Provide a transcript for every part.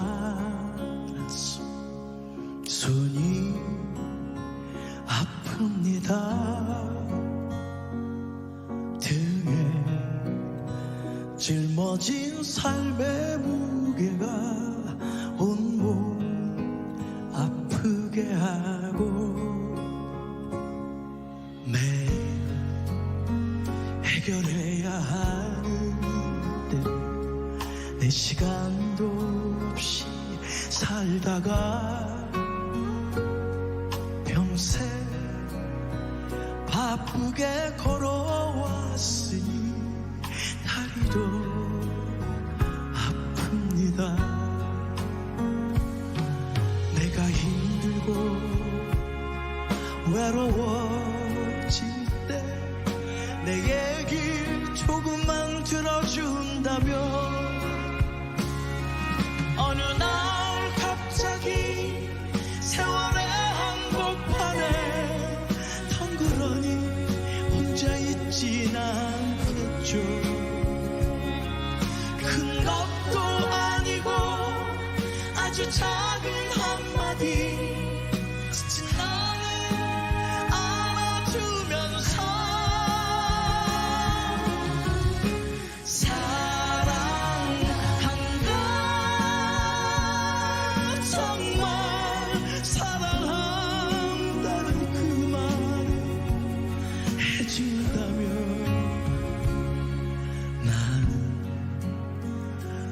많았어 손이 아픕니다. 등에 짊어진 삶의 무게가 온몸 아프게 하고 매일 해결해야 하는데 내 없이 살다가 평생 바쁘게 걸어왔으니 다리도 아픕니다. 내가 힘들고 외로워질 때내얘 있진 않겠죠 큰 것도 아니고 아주 작은 한마디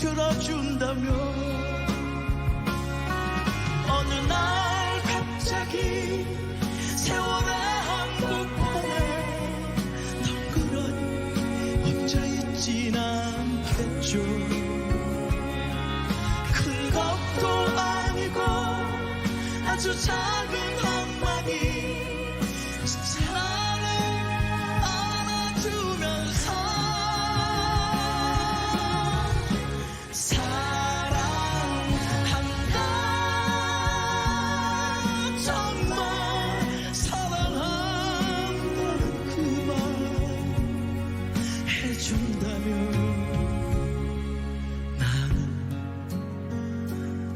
들어준다면 어느 날 갑자기 세월의 한복판에 덩그러니 혼자 있진 않겠죠. 큰 것도 아니고 아주 작은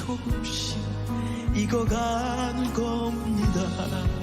조금씩 익어가는 겁니다.